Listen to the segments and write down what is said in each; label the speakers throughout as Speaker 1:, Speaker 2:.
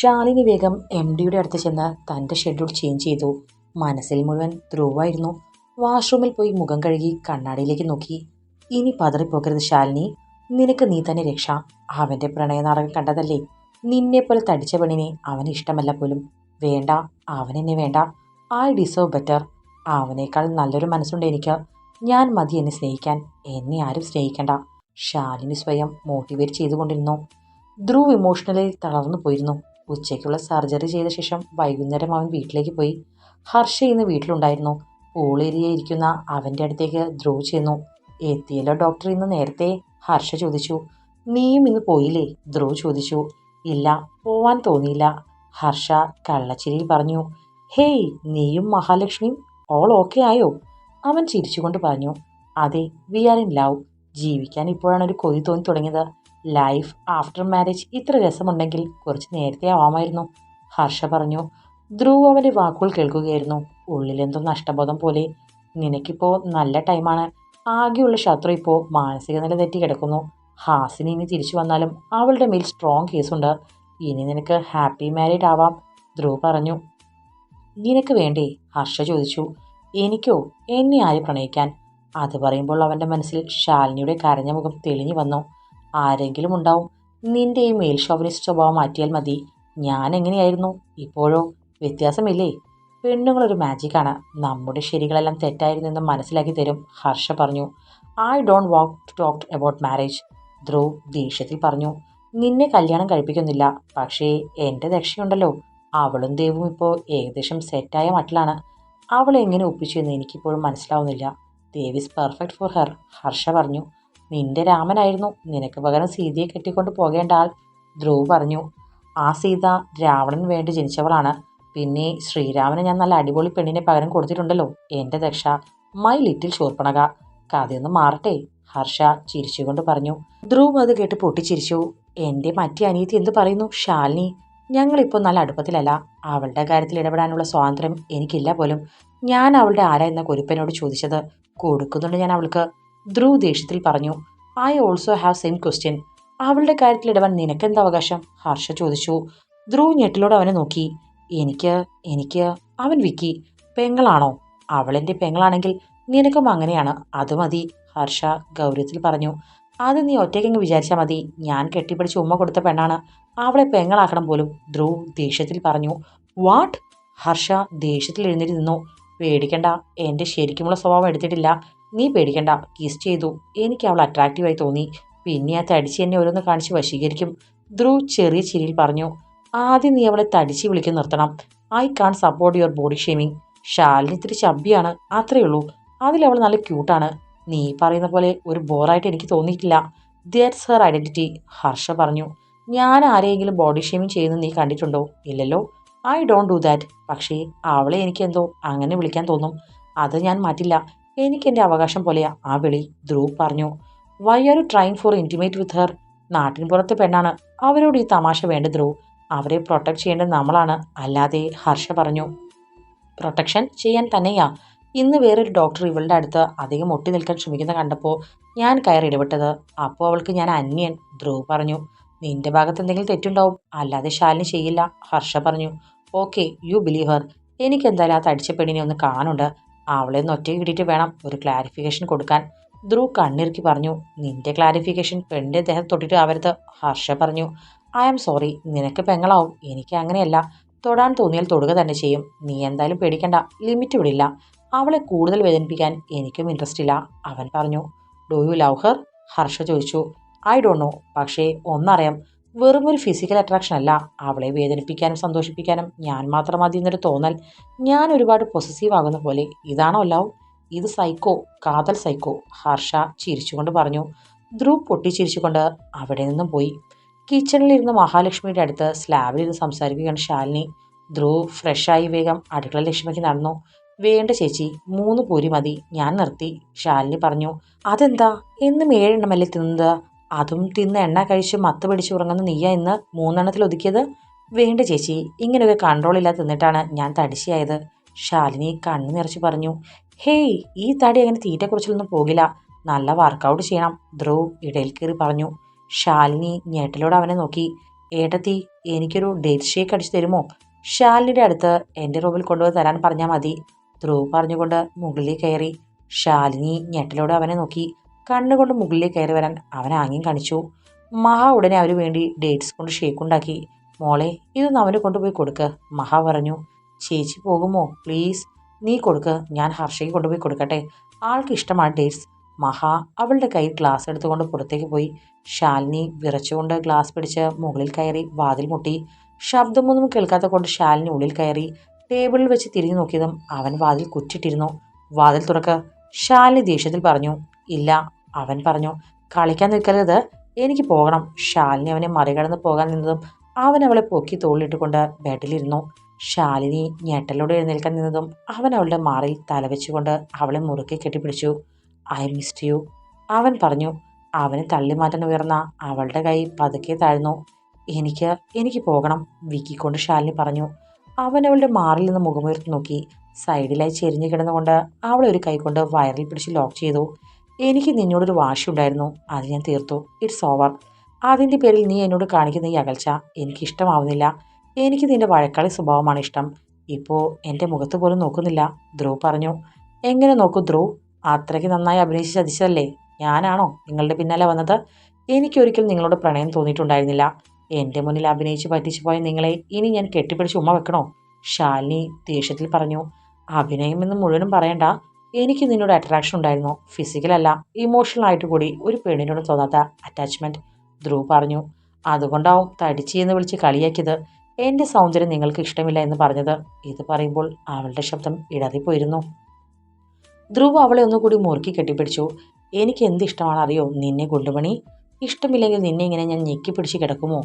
Speaker 1: ശാലിനി വേഗം എം ഡിയുടെ അടുത്ത് ചെന്ന് തന്റെ ഷെഡ്യൂൾ ചേഞ്ച് ചെയ്തു. മനസ്സിൽ മുഴുവൻ ധ്രുവായിരുന്നു. വാഷ്റൂമിൽ പോയി മുഖം കഴുകി കണ്ണാടിയിലേക്ക് നോക്കി. ഇനി പതറിപ്പോകരുത് ശാലിനി. നിനക്ക് നീ തന്നെ രക്ഷ. അവന്റെ പ്രണയനാടകം കണ്ടതല്ലേ? നിന്നെപ്പോലെ തടിച്ച പെണ്ണിനെ അവന് ഇഷ്ടമല്ല പോലും. വേണ്ട അവനെന്നെ വേണ്ട. ഐ ഡിസേർവ് ബെറ്റർ അവനേക്കാൾ നല്ലൊരു മനസ്സുണ്ട് എനിക്ക്. ഞാൻ മതി എന്നെ സ്നേഹിക്കാൻ. എന്നെ ആരും സ്നേഹിക്കണ്ട. ശാലിനി സ്വയം മോട്ടിവേറ്റ് ചെയ്തുകൊണ്ടിരുന്നു. ധ്രുവ് ഇമോഷണലി തളർന്നു പോയിരുന്നു. ഉച്ചയ്ക്കുള്ള സർജറി ചെയ്ത ശേഷം വൈകുന്നേരം അവൻ വീട്ടിലേക്ക് പോയി. ഹർഷ ഇന്ന് വീട്ടിലുണ്ടായിരുന്നു. പൂളേരിയെ ഇരിക്കുന്ന അവന്റെ അടുത്തേക്ക് ധ്രുവ് ചെന്നു. എത്തിയല്ലോ ഡോക്ടർ ഇന്ന് നേരത്തെ. ഹർഷ ചോദിച്ചു. നീയും ഇന്ന് പോയില്ലേ? ധ്രുവ് ചോദിച്ചു. ഇല്ല പോവാൻ തോന്നിയില്ല. ഹർഷ കള്ളച്ചിരിയിൽ പറഞ്ഞു. ഹേയ് നീയും മഹാലക്ഷ്മിയും ഓൾ ഓക്കെ ആയോ? അവൻ ചിരിച്ചുകൊണ്ട് പറഞ്ഞു. അതെ വി ആർ ഇൻ ലവ് ജീവിക്കാൻ ഇപ്പോഴാണ് ഒരു കൊതി തോന്നി തുടങ്ങിയത്. ലൈഫ് ആഫ്റ്റർ മാരേജ് ഇത്ര രസമുണ്ടെങ്കിൽ കുറച്ച് നേരത്തെ ആവാമായിരുന്നു. ഹർഷ പറഞ്ഞു ധ്രുവ് അവന്റെ വാക്കുകൾ കേൾക്കുകയായിരുന്നു. ഉള്ളിലെന്തോ നഷ്ടബോധം പോലെ. നിനക്കിപ്പോൾ നല്ല ടൈമാണ്. ആകെയുള്ള ശത്രു ഇപ്പോൾ മാനസിക നില തെറ്റി കിടക്കുന്നു. ഹാസിനി ഇനി തിരിച്ചു വന്നാലും അവളുടെ മേൽ സ്ട്രോങ് കേസുണ്ട് ഇനി നിനക്ക് ഹാപ്പി മാരീഡ് ആവാം ധ്രുവ് പറഞ്ഞു. നിനക്ക് വേണ്ടേ? ഹർഷ ചോദിച്ചു. എനിക്കോ? എന്നെ ആര് പ്രണയിക്കാൻ? അത് പറയുമ്പോൾ അവന്റെ മനസ്സിൽ ശാലിനിയുടെ കരഞ്ഞ മുഖം തെളിഞ്ഞു വന്നു. ആരെങ്കിലും ഉണ്ടാവും. നിന്റെ ഈ മേൽ ഷോവനിസ്റ്റ് സ്വഭാവം മാറ്റിയാൽ മതി. ഞാൻ എങ്ങനെയായിരുന്നു? ഇപ്പോഴോ? വ്യത്യാസമില്ലേ? പെണ്ണുങ്ങളൊരു മാജിക്കാണ് നമ്മുടെ ശരികളെല്ലാം തെറ്റായിരുന്നു എന്ന് മനസ്സിലാക്കി തരും ഹർഷ പറഞ്ഞു. I don't walk talk about marriage Dhruv ദേഷ്യത്തിൽ പറഞ്ഞു. നിന്നെ കല്യാണം കഴിപ്പിക്കുന്നില്ല പക്ഷേ എന്റെ രക്ഷയുണ്ടല്ലോ. അവളും ദേവും ഇപ്പോൾ ഏകദേശം സെറ്റായ മട്ടിലാണ്. അവളെ എങ്ങനെ ഒപ്പിച്ചു എന്ന് എനിക്കിപ്പോഴും മനസ്സിലാവുന്നില്ല. Dev is perfect for her Harsha പറഞ്ഞു. നിന്റെ രാമനായിരുന്നു. നിനക്ക് പകരം സീതയെ കെട്ടിക്കൊണ്ട് പോകേണ്ട ആൾ. ധ്രുവ് പറഞ്ഞു ആ സീത രാവണൻ വേണ്ടി ജനിച്ചവളാണ്. പിന്നെ ശ്രീരാമന് ഞാൻ നല്ല അടിപൊളി പെണ്ണിനെ പകരം കൊടുത്തിട്ടുണ്ടല്ലോ. എന്റെ ദക്ഷ മൈ ലിറ്റിൽ ശൂർപ്പണക. കഥയൊന്ന് മാറട്ടെ ഹർഷ ചിരിച്ചുകൊണ്ട് പറഞ്ഞു. ധ്രുവ് അത് കേട്ട് പൊട്ടിച്ചിരിച്ചു. എന്റെ മറ്റേ അനിയത്തി എന്ത് പറയുന്നു? ശാലിനി ഞങ്ങളിപ്പോൾ നല്ല അടുപ്പത്തിലല്ല. അവളുടെ കാര്യത്തിൽ ഇടപെടാനുള്ള സ്വാതന്ത്ര്യം എനിക്കില്ല പോലും. ഞാൻ അവളുടെ ആരാ എന്ന കുരുപ്പനോട് ചോദിച്ചത്. കൊടുക്കുന്നുണ്ട് ഞാൻ അവൾക്ക്. ധ്രുവ് ദേഷ്യത്തിൽ പറഞ്ഞു I also have same question അവളുടെ കാര്യത്തിൽ ഇടവൻ നിനക്കെന്താ അവകാശം? ഹർഷ ചോദിച്ചു. ധ്രുവ് ഞെട്ടിലോട് അവനെ നോക്കി. എനിക്ക് എനിക്ക് അവൻ വിക്കി. പെങ്ങളാണോ? അവളെന്റെ പെങ്ങളാണെങ്കിൽ നിനക്കും അങ്ങനെയാണ്. അത് മതി ഹർഷ ഗൗരവത്തിൽ പറഞ്ഞു. അത് നീ ഒറ്റയ്ക്കങ്ങ് വിചാരിച്ചാൽ മതി. ഞാൻ കെട്ടിപ്പിടിച്ച് ഉമ്മ കൊടുത്ത പെണ്ണാണ്. അവളെ പെങ്ങളാക്കണം പോലും ധ്രുവ് ദേഷ്യത്തിൽ പറഞ്ഞു. വാട്ട് ഹർഷ ദേഷ്യത്തിൽ എഴുന്നേറ്റ് നിന്നു. പേടിക്കണ്ട. എന്റെ ശരിക്കുമുള്ള സ്വഭാവം എടുത്തിട്ടില്ല. നീ പേടിക്കണ്ട കിസ് ചെയ്തു. എനിക്ക് അവൾ അട്രാക്റ്റീവായി തോന്നി. പിന്നെ ആ തടിച്ച് എന്നെ ഓരോന്ന് കാണിച്ച് വശീകരിക്കും. ധ്രുവ് ചെറിയ ചിരിയിൽ പറഞ്ഞു ആദ്യം നീ അവളെ തടിച്ച് വിളിക്കാൻ നിർത്തണം. I can support your body shaming ഷാലിന് ഇത്തിരി ചബ്ബിയാണ് അത്രയേ ഉള്ളൂ. അതിലവൾ നല്ല ക്യൂട്ടാണ് നീ പറയുന്ന പോലെ ഒരു ബോറായിട്ട് എനിക്ക് തോന്നിയിട്ടില്ല. ദാറ്റ്സ് ഹെർ ഐഡന്റിറ്റി ഹർഷ പറഞ്ഞു. ഞാൻ ആരെയെങ്കിലും ബോഡി ഷേമിങ് ചെയ്യുന്നത് നീ കണ്ടിട്ടുണ്ടോ? ഇല്ലല്ലോ. ഐ ഡോണ്ട് ഡു ദാറ്റ് പക്ഷേ അവളെ എനിക്കെന്തോ അങ്ങനെ വിളിക്കാൻ തോന്നും. അത് ഞാൻ മാറ്റില്ല. എനിക്കെന്റെ അവകാശം പോലെയാ. ആ വിളി ധ്രുവ് പറഞ്ഞു. Why are you for intimate with her നാട്ടിൻ പുറത്ത് പെണ്ണാണ്. അവരോട് ഈ തമാശ വേണ്ട ധ്രുവ്. അവരെ പ്രൊട്ടക്ട് ചെയ്യേണ്ടത് നമ്മളാണ്. അല്ലാതെ ഹർഷ പറഞ്ഞു. പ്രൊട്ടക്ഷൻ ചെയ്യാൻ തന്നെയാ. ഇന്ന് വേറൊരു ഡോക്ടർ ഇവളുടെ അടുത്ത് അധികം ഒട്ടി നിൽക്കാൻ ശ്രമിക്കുന്ന കണ്ടപ്പോൾ ഞാൻ കയറി ഇടപെട്ടത്. അപ്പോൾ അവൾക്ക് ഞാൻ അന്യൻ ധ്രുവ് പറഞ്ഞു. നിന്റെ ഭാഗത്ത് എന്തെങ്കിലും തെറ്റുണ്ടാവും. അല്ലാതെ ശാലിനി ചെയ്യില്ല ഹർഷ പറഞ്ഞു. ഓക്കെ യു ബിലീവ് ഹർ എനിക്കെന്തായാലും ആ തടിച്ച പെണ്ണിനെ ഒന്ന് കാണുന്നുണ്ട്. അവളെ ഒന്ന് ഒറ്റയ്ക്ക് കിട്ടിയിട്ട് വേണം ഒരു ക്ലാരിഫിക്കേഷൻ കൊടുക്കാൻ. ധ്രുവ് കണ്ണിറുക്കി പറഞ്ഞു നിന്റെ ക്ലാരിഫിക്കേഷൻ പെണ്ണിന്റെ ദേഹം തൊട്ടിട്ട് ആവരുത് ഹർഷ പറഞ്ഞു. ഐ ആം സോറി നിനക്ക് പെങ്ങളാവും എനിക്ക് അങ്ങനെയല്ല. തൊടാൻ തോന്നിയാൽ തൊടുക തന്നെ ചെയ്യും. നീ എന്തായാലും പേടിക്കണ്ട ലിമിറ്റ് വിടില്ല. അവളെ കൂടുതൽ വേദനിപ്പിക്കാൻ എനിക്കും ഇൻട്രസ്റ്റ് ഇല്ല അവൻ പറഞ്ഞു. Do you love her Harsha ചോദിച്ചു. ഐ ഡോണ്ട് നോ പക്ഷേ ഒന്നറിയാം. വെറും ഒരു ഫിസിക്കൽ അട്രാക്ഷൻ അല്ല. അവളെ വേദനിപ്പിക്കാനും സന്തോഷിപ്പിക്കാനും ഞാൻ മാത്രം മതി എന്നൊരു തോന്നൽ ഞാൻ ഒരുപാട് പൊസസീവ് ആകുന്ന പോലെ ഇതാണോ ലവ് ഇത് സൈക്കോ കാതൽ സൈക്കോ ഹർഷ ചിരിച്ചുകൊണ്ട് പറഞ്ഞു. ധ്രുവ് പൊട്ടിച്ചിരിച്ചുകൊണ്ട് അവിടെ നിന്നും പോയി. കിച്ചണിലിരുന്ന് മഹാലക്ഷ്മിയുടെ അടുത്ത് സ്ലാബിലിരുന്ന് സംസാരിക്കുകയാണ് ശാലിനി. ധ്രുവ് ഫ്രഷായി വേഗം അടുക്കള ലക്ഷ്മിക്ക് നടന്നു. വേണ്ട ചേച്ചി മൂന്ന് പൂരി മതി. ഞാൻ നിർത്തി ശാലിനി പറഞ്ഞു. അതെന്താ? എന്നും ഏഴെണ്ണമല്ലേ തിന്നത് അതും തിന്ന് എണ്ണ കഴിച്ച് മത്ത് പിടിച്ച് ഉറങ്ങുന്ന നീയ ഇന്ന് മൂന്നെണ്ണത്തിൽ ഒതുക്കിയത്? വേണ്ട ചേച്ചി ഇങ്ങനെയൊക്കെ കൺട്രോൾ ഇല്ലാതെ തിന്നിട്ടാണ് ഞാൻ തടിശയായത്. ശാലിനി കണ്ണു നിറച്ച് പറഞ്ഞു ഹേയ് ഈ തടി അങ്ങനെ തീറ്റക്കുറിച്ചിലൊന്നും പോകില്ല. നല്ല വർക്കൗട്ട് ചെയ്യണം ധ്രുവ് ഇടയിൽ കയറി പറഞ്ഞു. ശാലിനി ഞെട്ടലോടെ അവനെ നോക്കി. ഏട്ടത്തി എനിക്കൊരു ഡേറ്റ് ഷേക്ക് അടിച്ചു തരുമോ? ഷാലിനിയുടെ അടുത്ത് എന്റെ റൂമിൽ കൊണ്ടുപോയി തരാൻ പറഞ്ഞാൽ മതി ധ്രുവ് പറഞ്ഞുകൊണ്ട് മുകളിൽ കയറി. ശാലിനി ഞെട്ടലോടെ അവനെ നോക്കി. കണ്ണുകൊണ്ട് മുകളിലേക്ക് കയറി വരാൻ അവൻ ആംഗ്യം കാണിച്ചു. മഹ ഉടനെ അവന് വേണ്ടി ഡേറ്റ്സ് കൊണ്ട് ഷേക്ക് ഉണ്ടാക്കി. മോളെ ഇതൊന്ന് അവന് കൊണ്ടുപോയി കൊടുക്ക്. മഹ പറഞ്ഞു. ചേച്ചി പോകുമോ? പ്ലീസ് നീ കൊടുക്ക്. ഞാൻ ഹർഷയ്ക്ക് കൊണ്ടുപോയി കൊടുക്കട്ടെ. ആൾക്ക് ഇഷ്ടമാണ് ഡേറ്റ്സ് മഹ അവളുടെ കയ്യിൽ ഗ്ലാസ് എടുത്തുകൊണ്ട് പുറത്തേക്ക് പോയി. ശാലിനി വിറച്ചുകൊണ്ട് ഗ്ലാസ് പിടിച്ച് മുകളിൽ കയറി വാതിൽ മുട്ടി. ശബ്ദമൊന്നും കേൾക്കാത്ത കൊണ്ട് ശാലിനി ഉള്ളിൽ കയറി. ടേബിളിൽ വെച്ച് തിരിഞ്ഞു നോക്കിയതും അവൻ വാതിൽ കുറ്റിട്ടിരുന്നു. വാതിൽ തുറക്ക്. ശാലിനി ദേഷ്യത്തിൽ പറഞ്ഞു. ഇല്ല അവൻ പറഞ്ഞു കളിക്കാൻ നിൽക്കരുത്. എനിക്ക് പോകണം. ശാലിനി അവനെ മറികടന്ന് പോകാൻ നിന്നതും അവൻ അവളെ പൊക്കി തോളിലിട്ടുകൊണ്ട് ബെഡിലിരുന്നു. ശാലിനി ഞെട്ടലോടെ എഴുന്നേൽക്കാൻ നിന്നതും അവൻ അവളുടെ മാറിൽ തലവെച്ചുകൊണ്ട് അവളെ മുറുക്കി കെട്ടിപ്പിടിച്ചു. I missed you. അവൻ പറഞ്ഞു അവനെ തള്ളിമാറ്റാൻ ഉയർന്ന അവളുടെ കൈ പതുക്കെ താഴ്ന്നു. എനിക്ക് എനിക്ക് പോകണം. വിക്കിക്കൊണ്ട് ശാലിനി പറഞ്ഞു. അവൻ അവളുടെ മാറിൽ നിന്ന് മുഖമുയർത്തി നോക്കി. സൈഡിലായി ചെരിഞ്ഞു കിടന്നുകൊണ്ട് അവളെ ഒരു കൈ കൊണ്ട് വയറിൽ പിടിച്ച് ലോക്ക് ചെയ്തു. എനിക്ക് നിന്നോടൊരു വാശിയുണ്ടായിരുന്നു. അത് ഞാൻ തീർത്തു. ഇറ്റ്സ് ഓവർ അതിന്റെ പേരിൽ നീ എന്നോട് കാണിക്കുന്ന ഈ അകൽച്ച എനിക്ക് ഇഷ്ടമാവുന്നില്ല എനിക്ക് നിന്റെ വഴക്കാളി സ്വഭാവമാണ് ഇഷ്ടം. ഇപ്പോൾ എന്റെ മുഖത്ത് പോലും നോക്കുന്നില്ല. ധ്രുവ് പറഞ്ഞു. എങ്ങനെ നോക്കൂ ധ്രുവ്? അത്രയ്ക്ക് നന്നായി അഭിനയിച്ച് ചതിച്ചതല്ലേ? ഞാനാണോ നിങ്ങളുടെ പിന്നാലെ വന്നത്? എനിക്കൊരിക്കലും നിങ്ങളോട് പ്രണയം തോന്നിയിട്ടുണ്ടായിരുന്നില്ല. എന്റെ മുന്നിൽ അഭിനയിച്ച് പറ്റിച്ചു പോയ നിങ്ങളെ ഇനി ഞാൻ കെട്ടിപ്പിടിച്ച് ഉമ്മ വെക്കണോ? ശാലിനി ദേഷ്യത്തിൽ പറഞ്ഞു. അഭിനയമെന്ന് മുഴുവനും പറയണ്ട. എനിക്ക് നിന്നോട് അട്രാക്ഷൻ ഉണ്ടായിരുന്നു? ഫിസിക്കലല്ല ഇമോഷണൽ ആയിട്ട് കൂടി ഒരു പെണ്ണിനോട് തോന്നാത്ത അറ്റാച്ച്മെന്റ് ധ്രുവ് പറഞ്ഞു അതുകൊണ്ടാവും തടിച്ചി എന്ന് വിളിച്ച് കളിയാക്കിയത്. എന്റെ സൗന്ദര്യം നിങ്ങൾക്ക് ഇഷ്ടമില്ല എന്ന് പറഞ്ഞത്. ഇത് പറയുമ്പോൾ അവളുടെ ശബ്ദം ഇടറിപ്പോയിരുന്നു ധ്രുവ് അവളെ ഒന്നുകൂടി മുറുക്കി കെട്ടിപ്പിടിച്ചു. എനിക്ക് എന്ത് ഇഷ്ടമാണ് അറിയോ? നിന്നെ കൊണ്ടുപണി ഇഷ്ടമില്ലെങ്കിൽ നിന്നെ ഇങ്ങനെ ഞാൻ ഞെക്കി പിടിച്ച് കിടക്കുമോ?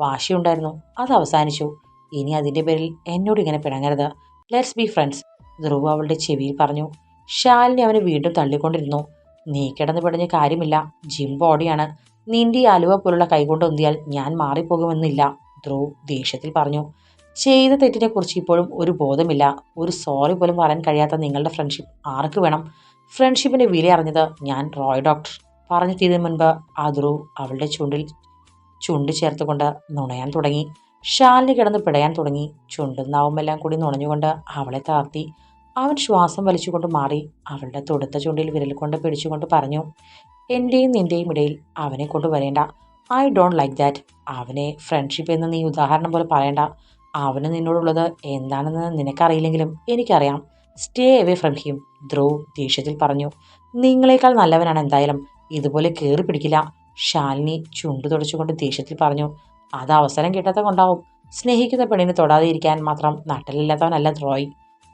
Speaker 1: വാശിയുണ്ടായിരുന്നു. അത് അവസാനിച്ചു. ഇനി അതിന്റെ പേരിൽ എന്നോട് ഇങ്ങനെ പിണങ്ങരുത്. ലെറ്റ്സ് ബി ഫ്രണ്ട്സ് ധ്രുവ് അവളുടെ ചെവിയിൽ പറഞ്ഞു. ശാലിനി അവനെ വീണ്ടും തള്ളിക്കൊണ്ടിരുന്നു. നീ കിടന്ന് പിടഞ്ഞ കാര്യമില്ല. ജിം ബോഡിയാണ് നിന്റെ ഈ അലുവ പോലുള്ള കൈകൊണ്ട് ഒന്നിയാൽ ഞാൻ മാറിപ്പോകുമെന്നില്ല ധ്രുവ് ദേഷ്യത്തിൽ പറഞ്ഞു. ചെയ്ത തെറ്റിനെക്കുറിച്ച് ഇപ്പോഴും ഒരു ബോധമില്ല. ഒരു സോറി പോലും പറയാൻ കഴിയാത്ത നിങ്ങളുടെ ഫ്രണ്ട്ഷിപ്പ് ആർക്ക് വേണം? ഫ്രണ്ട്ഷിപ്പിന്റെ വില അറിഞ്ഞത് ഞാൻ റോയ് ഡോക്ടർ പറഞ്ഞു തീരുന്ന മുൻപ് ആ ധ്രുവ് അവളുടെ ചുണ്ടിൽ ചുണ്ട് ചേർത്തുകൊണ്ട് നുണയാൻ തുടങ്ങി. ഷാലിനി കിടന്ന് പിടയാൻ തുടങ്ങി. ചുണ്ടും നാവുമെല്ലാം കൂടി നുണഞ്ഞുകൊണ്ട് അവളെ താർത്തി അവൻ ശ്വാസം വലിച്ചുകൊണ്ട് മാറി. അവളുടെ തൊടുത്ത ചുണ്ടിൽ വിരൽ കൊണ്ട് പിടിച്ചുകൊണ്ട് പറഞ്ഞു എന്റെയും നിന്റെയും ഇടയിൽ അവനെ കൊണ്ടുവരേണ്ട ഐ ഡോണ്ട് ലൈക്ക് ദാറ്റ് അവനെ ഫ്രണ്ട്ഷിപ്പ് എന്ന് നീ ഉദാഹരണം പോലെ പറയണ്ട. അവന് നിന്നോടുള്ളത് എന്താണെന്ന് നിനക്കറിയില്ലെങ്കിലും എനിക്കറിയാം. Stay away from him Dhruv ദേഷ്യത്തിൽ പറഞ്ഞു. നിങ്ങളെക്കാൾ നല്ലവനാണ് എന്തായാലും. ഇതുപോലെ കയറി പിടിക്കില്ല. ശാലിനി ചുണ്ടു തുടച്ചുകൊണ്ട് ദേഷ്യത്തിൽ പറഞ്ഞു അത് അവസരം കിട്ടാത്ത കൊണ്ടാവും. സ്നേഹിക്കുന്ന പെണ്ണിനെ തൊടാതെ ഇരിക്കാൻ മാത്രം നട്ടലില്ലാത്തവനല്ല ദ്രോയ്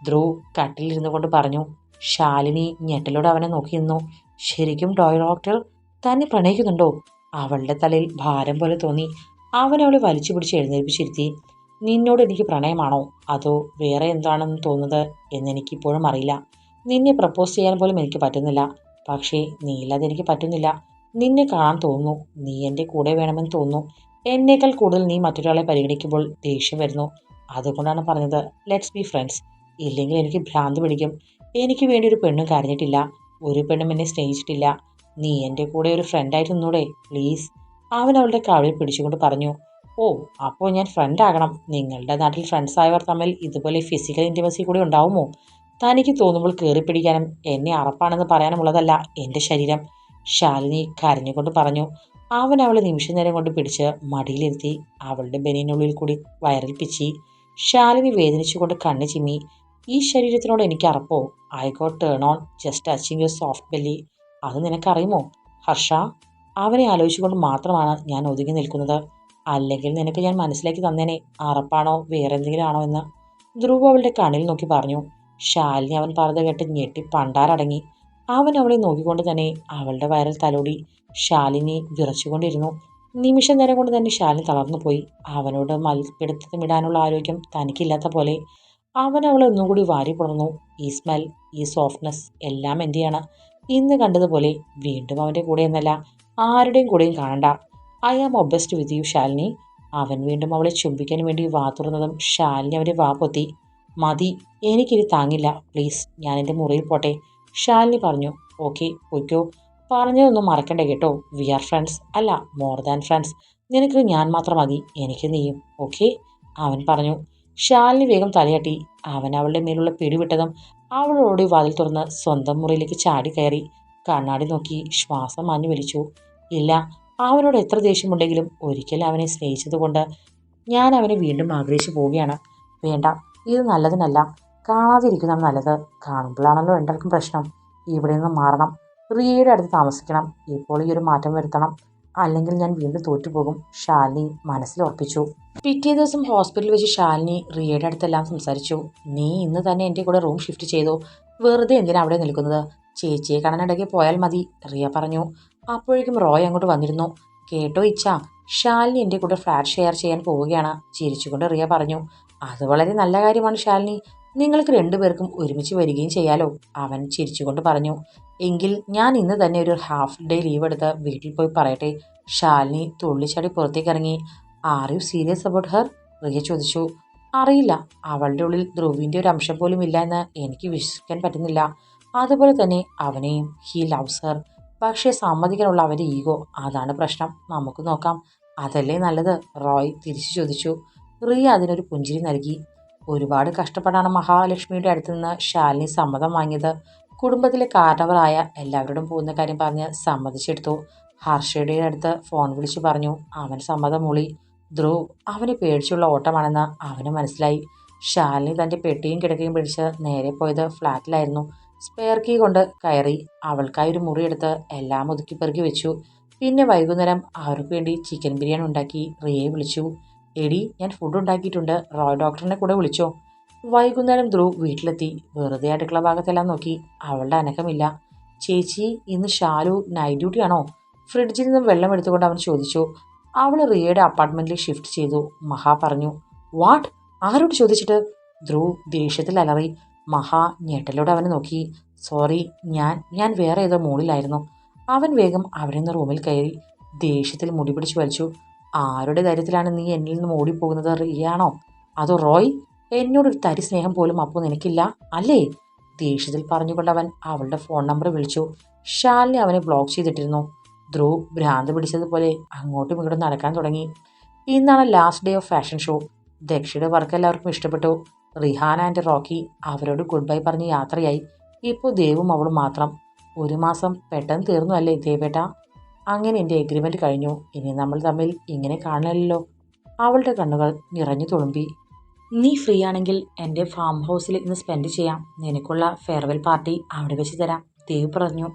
Speaker 1: ധ്രുവ് കട്ടിലിരുന്നു കൊണ്ട് പറഞ്ഞു ശാലിനി ഞെട്ടലോടെ അവനെ നോക്കി നിന്നു. ശരിക്കും ടോയ് ഡോക്ടർ തന്നെ പ്രണയിക്കുന്നുണ്ടോ? അവളുടെ തലയിൽ ഭാരം പോലെ തോന്നി. അവനവളെ വലിച്ചു പിടിച്ച് എഴുന്നേൽപ്പിച്ചിരുത്തി. നിന്നോട് എനിക്ക് പ്രണയമാണോ? അതോ വേറെ എന്താണെന്ന് തോന്നുന്നത് എന്നെനിക്കിപ്പോഴും അറിയില്ല. നിന്നെ പ്രപ്പോസ് ചെയ്യാൻ പോലും എനിക്ക് പറ്റുന്നില്ല. പക്ഷേ നീയില്ലാതെ എനിക്ക് പറ്റുന്നില്ല. നിന്നെ കാണാൻ തോന്നുന്നു. നീ എന്റെ കൂടെ വേണമെന്ന് തോന്നുന്നു. എന്നേക്കാൾ കൂടുതൽ നീ മറ്റൊരാളെ പരിഗണിക്കുമ്പോൾ ദേഷ്യം വരുന്നു. അതുകൊണ്ടാണ് പറഞ്ഞത് ലെറ്റ്സ് ബി ഫ്രണ്ട്സ് ഇല്ലെങ്കിൽ എനിക്ക് ഭ്രാന്ത് പിടിക്കും. എനിക്ക് വേണ്ടി ഒരു പെണ്ണും കരഞ്ഞിട്ടില്ല. ഒരു പെണ്ണും എന്നെ സ്നേഹിച്ചിട്ടില്ല. നീ എന്റെ കൂടെ ഒരു ഫ്രണ്ടായിട്ട് നിന്നൂടെ പ്ലീസ് അവൻ അവളുടെ കവിളിൽ പിടിച്ചുകൊണ്ട് പറഞ്ഞു ഓ അപ്പോൾ ഞാൻ ഫ്രണ്ട് ആകണം. നിങ്ങളുടെ നാട്ടിൽ ഫ്രണ്ട്സ് ആയവർ തമ്മിൽ ഇതുപോലെ ഫിസിക്കൽ ഇന്റിമസി കൂടി ഉണ്ടാവുമോ? തനിക്ക് തോന്നുമ്പോൾ കയറി പിടിക്കാനും എന്നെ അറപ്പാണെന്ന് പറയാനുമുള്ളതല്ല എന്റെ ശരീരം. ശാലിനി കരഞ്ഞുകൊണ്ട് പറഞ്ഞു അവൻ അവളെ നിമിഷ നേരം കൊണ്ട് പിടിച്ച് മടിയിലിരുത്തി അവളുടെ ബനിയനുള്ളിൽ കൂടി വയറിൽ പിച്ചി. ശാലിനി വേദനിച്ചുകൊണ്ട് കണ്ണു ചിമ്മി ഈ ശരീരത്തിനോട് എനിക്ക് അറപ്പോ? I got turn on just touching your soft belly അത് നിനക്കറിയുമോ? ഹർഷ അവനെ ആലോചിച്ചുകൊണ്ട് മാത്രമാണ് ഞാൻ ഒതുങ്ങി നിൽക്കുന്നത്. അല്ലെങ്കിൽ നിനക്ക് ഞാൻ മനസ്സിലാക്കി തന്നേനെ. അറപ്പാണോ? വേറെ എന്തെങ്കിലും ആണോ എന്ന്. ധ്രുവ് അവളുടെ കണ്ണിൽ നോക്കി പറഞ്ഞു. ശാലിനി അവൻ പറഞ്ഞത് കേട്ട് ഞെട്ടി പണ്ടാരടങ്ങി. അവൻ അവളെ നോക്കിക്കൊണ്ട് തന്നെ അവളുടെ വയറിൽ തലോടി. ശാലിനി വിറച്ചുകൊണ്ടിരുന്നു. നിമിഷ നേരം കൊണ്ട് തന്നെ ശാലിനി തളർന്നു പോയി അവനോട് മൽപ്പിടുത്തമിടാനുള്ള ആരോഗ്യം തനിക്കില്ലാത്ത പോലെ. അവൻ അവളെ ഒന്നും കൂടി വാരി പുണർന്നു. ഈ സ്മെൽ ഈ സോഫ്റ്റ്നെസ് എല്ലാം എന്റെയാണ് ഇന്ന് കണ്ടതുപോലെ വീണ്ടും അവന്റെ കൂടെ എന്നല്ല ആരുടെയും കൂടെയും കാണണ്ട. I am obsessed with you Shalini. അവൻ വീണ്ടും അവളെ ചുംബിക്കാൻ വേണ്ടി വാ തുറന്നതും ശാലിനി അവരെ വാ പൊത്തി. മതി എനിക്കിനി താങ്ങില്ല. പ്ലീസ് ഞാൻ എന്റെ മുറിയിൽ പോട്ടെ. ശാലിനി പറഞ്ഞു ഓക്കെ പൊയ്ക്കോ. പറഞ്ഞതൊന്നും മറക്കണ്ട കേട്ടോ. വി ആർ ഫ്രണ്ട്സ് അല്ല മോർ ദാൻ ഫ്രണ്ട്സ് നിനക്ക് ഞാൻ മാത്രം മതി. എനിക്ക് നീയും. ഓക്കെ അവൻ പറഞ്ഞു ശാലിനി വേഗം തലയാട്ടി. അവൻ അവളുടെ മേലുള്ള പിടിവിട്ടതും അവളോട് വാതിൽ തുറന്ന് സ്വന്തം മുറിയിലേക്ക് ചാടി കയറി. കണ്ണാടി നോക്കി ശ്വാസം മാഞ്ഞു വലിച്ചു. ഇല്ല അവനോട് എത്ര ദേഷ്യമുണ്ടെങ്കിലും ഒരിക്കലും അവനെ സ്നേഹിച്ചതുകൊണ്ട് ഞാൻ അവനെ വീണ്ടും ആഗ്രഹിച്ചു പോവുകയാണ്. വേണ്ട ഇത് നല്ലതിനല്ല. കാണാതിരിക്കുന്നതാണ് നല്ലത്. കാണുമ്പോഴാണല്ലോ രണ്ടാൾക്കും പ്രശ്നം. ഇവിടെ നിന്ന് മാറണം. റിയയുടെ അടുത്ത് താമസിക്കണം. ഇപ്പോൾ ഈ ഒരു മാറ്റം വരുത്തണം. അല്ലെങ്കിൽ ഞാൻ വീണ്ടും തോറ്റുപോകും. ഷാലിനി മനസ്സിൽ ഉറപ്പിച്ചു. പിറ്റേ ദിവസം ഹോസ്പിറ്റലിൽ വെച്ച് ശാലിനി റിയയുടെ അടുത്തെല്ലാം സംസാരിച്ചു. നീ ഇന്ന് തന്നെ എന്റെ കൂടെ റൂം ഷിഫ്റ്റ് ചെയ്തോ? വെറുതെ എന്തിനാ അവിടെ നിൽക്കുന്നത്? ചേച്ചിയെ കാണാനിടയ്ക്ക് പോയാൽ മതി റിയ പറഞ്ഞു. അപ്പോഴേക്കും റോയ് അങ്ങോട്ട് വന്നിരുന്നു. കേട്ടോ ഇച്ച ശാലിനി എന്റെ കൂടെ ഫ്ലാറ്റ് ഷെയർ ചെയ്യാൻ പോവുകയാണ് ചിരിച്ചുകൊണ്ട് റിയ പറഞ്ഞു. അത് വളരെ നല്ല കാര്യമാണ് ശാലിനി. നിങ്ങൾക്ക് രണ്ടുപേർക്കും ഒരുമിച്ച് വരികയും ചെയ്യാലോ അവൻ ചിരിച്ചുകൊണ്ട് പറഞ്ഞു. എങ്കിൽ ഞാൻ ഇന്ന് തന്നെ ഒരു ഹാഫ് ഡേ ലീവ് എടുത്ത് വീട്ടിൽ പോയി പറയട്ടെ ശാലിനി തുള്ളിച്ചാടി പുറത്തേക്ക് ഇറങ്ങി. Are you serious about her Riya ചോദിച്ചു അറിയില്ല. അവളുടെ ഉള്ളിൽ ധ്രുവിന്റെ ഒരു അംശം പോലും ഇല്ല എന്ന് എനിക്ക് വിശ്വസിക്കാൻ പറ്റുന്നില്ല. അതുപോലെ തന്നെ അവനെയും ഹി ലവ്സ് ഹർ പക്ഷേ സമ്മതിക്കാനുള്ള അവന്റെ ഈഗോ അതാണ് പ്രശ്നം. നമുക്ക് നോക്കാം. അതല്ലേ നല്ലത്? റോയ് തിരിച്ചു ചോദിച്ചു റിയ അതിനൊരു പുഞ്ചിരി നൽകി. ഒരുപാട് കഷ്ടപ്പെടാണ് മഹാലക്ഷ്മിയുടെ അടുത്ത് നിന്ന് ശാലിനി സമ്മതം വാങ്ങിയത്. കുടുംബത്തിലെ കാരണവരായ എല്ലാവരോടും പോകുന്ന കാര്യം പറഞ്ഞ് സമ്മതിച്ചെടുത്തു. ഹർഷയുടെ അടുത്ത് ഫോൺ വിളിച്ചു പറഞ്ഞു. അവൻ സമ്മതം മൂളി. ധ്രുവ് അവനെ പേടിച്ചുള്ള ഓട്ടമാണെന്ന് അവന് മനസ്സിലായി. ശാലിനി തന്റെ പെട്ടിയും കിടക്കയും പിടിച്ച് നേരെ പോയത് ഫ്ലാറ്റിലായിരുന്നു. സ്പെയർ കീ കൊണ്ട് കയറി അവൾക്കായി ഒരു മുറിയെടുത്ത് എല്ലാം ഒതുക്കി വെച്ചു. പിന്നെ വൈകുന്നേരം അവർക്ക് വേണ്ടി ചിക്കൻ ബിരിയാണി ഉണ്ടാക്കി റിയയെ വിളിച്ചു. എടി ഞാൻ ഫുഡ് ഉണ്ടാക്കിയിട്ടുണ്ട് റോയ് ഡോക്ടറിനെ കൂടെ വിളിച്ചോ. വൈകുന്നേരം ധ്രുവ് വീട്ടിലെത്തി. വെറുതെ അടുക്കള ഭാഗത്തെല്ലാം നോക്കി. അവളുടെ അനക്കമില്ല. ചേച്ചി ഇന്ന് ഷാലു നൈറ്റ് ഡ്യൂട്ടിയാണോ ഫ്രിഡ്ജിൽ നിന്നും വെള്ളം എടുത്തുകൊണ്ട് അവൻ ചോദിച്ചു. അവൾ റിയയുടെ അപ്പാർട്ട്മെന്റിൽ ഷിഫ്റ്റ് ചെയ്തു. മഹാ പറഞ്ഞു വാട്ട്? ആരോട് ചോദിച്ചിട്ട്? ധ്രുവ് ദേഷ്യത്തിൽ അലറി മഹാ ഞെട്ടലോടെ അവനെ നോക്കി. സോറി ഞാൻ ഞാൻ വേറെ ഏതോ മൂളിലായിരുന്നു. അവൻ വേഗം അവിടെ നിന്ന് റൂമിൽ കയറി ദേഷ്യത്തിൽ മുടി പിടിച്ചു വലിച്ചു ആരുടെ ധൈര്യത്തിലാണ് നീ എന്നിൽ നിന്ന് ഓടിപ്പോകുന്നത് റിയാണോ? അതോ റോയ്? എന്നോടൊരു തരി സ്നേഹം പോലും അപ്പോൾ നിനക്കില്ല അല്ലേ? ദേഷ്യത്തിൽ പറഞ്ഞുകൊണ്ട് അവൻ അവളുടെ ഫോൺ നമ്പർ വിളിച്ചു. ഷാലിനെ അവനെ ബ്ലോക്ക് ചെയ്തിട്ടിരുന്നു. ധ്രുവ് ഭ്രാന്ത് പിടിച്ചതുപോലെ അങ്ങോട്ടും ഇങ്ങോട്ടും നടക്കാൻ തുടങ്ങി. ഇന്നാണ് last day of fashion show ദക്ഷയുടെ work എല്ലാവർക്കും ഇഷ്ടപ്പെട്ടു. റിഹാൻ ആൻഡ് റോക്കി അവരോട് ഗുഡ് ബൈ പറഞ്ഞ് യാത്രയായി. ഇപ്പോൾ ദേവും അവളും മാത്രം. ഒരു മാസം പെട്ടെന്ന് തീർന്നു അല്ലേ ദേവേട്ട? അങ്ങനെ എന്റെ എഗ്രിമെന്റ് കഴിഞ്ഞു. ഇനി നമ്മൾ തമ്മിൽ ഇങ്ങനെ കാണലല്ലോ അവളുടെ കണ്ണുകൾ നിറഞ്ഞു തുളുമ്പി. നീ ഫ്രീ ആണെങ്കിൽ എന്റെ ഫാം ഹൗസിൽ ഇന്ന് സ്പെൻഡ് ചെയ്യാം. നിനക്കുള്ള ഫെയർവെൽ പാർട്ടി അവിടെ വെച്ച് തരാം. ദേവ് പറഞ്ഞു.